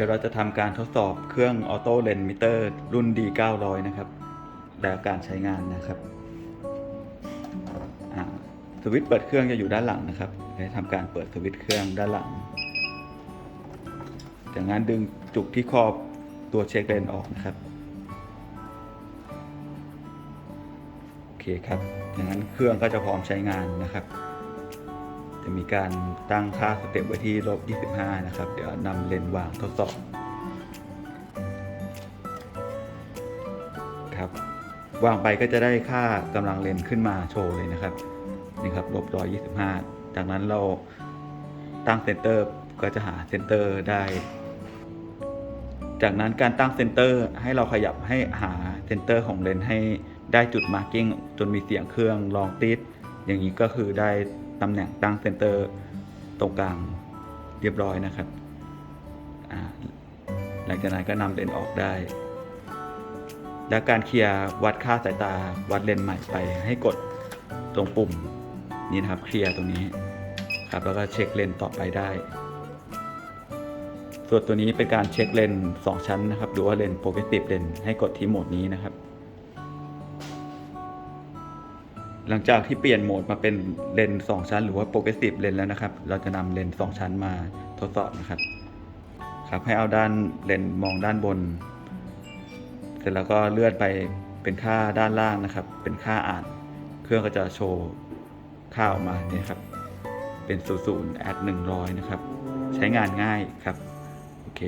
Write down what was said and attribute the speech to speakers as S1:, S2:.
S1: ดี๋ยวเราจะทำการทดสอบเครื่องออโต้เลนมิเตอร์รุ่น D900 นะครับและการใช้งานนะครับสวิตช์เปิดเครื่องจะอยู่ด้านหลังนะครับจะทำการเปิดสวิตช์เครื่องด้านหลัง จากนั้นดึงจุกที่ครอบตัวเช็คเลนออกนะครับ โอเคครับ จากนั้นเครื่องก็จะพร้อมใช้งานนะครับ จะมีการตั้งค่าสเต็ปไว้ที่ลบ 25 นะครับ เดี๋ยวนำเลนส์วางทดสอบครับวางไปก็จะได้ค่ากำลังเลนส์ขึ้นมาโชว์เลยนะครับนี่ครับลบ125จากนั้นเราตั้งเซนเตอร์ก็จะหาเซนเตอร์ได้ จากนั้นการตั้งเซนเตอร์ให้เราขยับให้หาเซนเตอร์ของเลนส์ให้ได้จุดมาร์กิ้งจนมีเสียงเครื่องลองติดอย่างนี้ก็คือได้ ตำแหน่งตั้งเซนเตอร์ตรงกลางเรียบร้อยนะครับ หลังจากนั้นก็นำเลนออกได้ และการเคลียร์วัดค่าสายตาวัดเลนใหม่ไปให้กดตรงปุ่มนี้นะครับเคลียร์ตรงนี้ครับแล้วก็เช็คเลนต่อไปได้ ส่วนตัวนี้เป็นการเช็คเลนสองชั้นนะครับ ดูว่าเลนโปรเกรสซีฟเลนให้กดที่โหมดนี้นะครับ หลังจากที่เปลี่ยนโหมดมาเป็นเลนส์สองชั้น หรือว่าโปรเกรสซีฟเลนส์แล้วนะครับ เราจะนำเลนส์สองชั้นมาทดสอบนะครับ ครับให้เอาด้านเลนส์มองด้านบน เสร็จแล้วก็เลื่อนไปเป็นค่าด้านล่างนะครับ เป็นค่าอ่าน เครื่องก็จะโชว์ค่าออกมาเนี่ยครับ เป็น00 at 100นะครับ ใช้งานง่ายครับ โอเค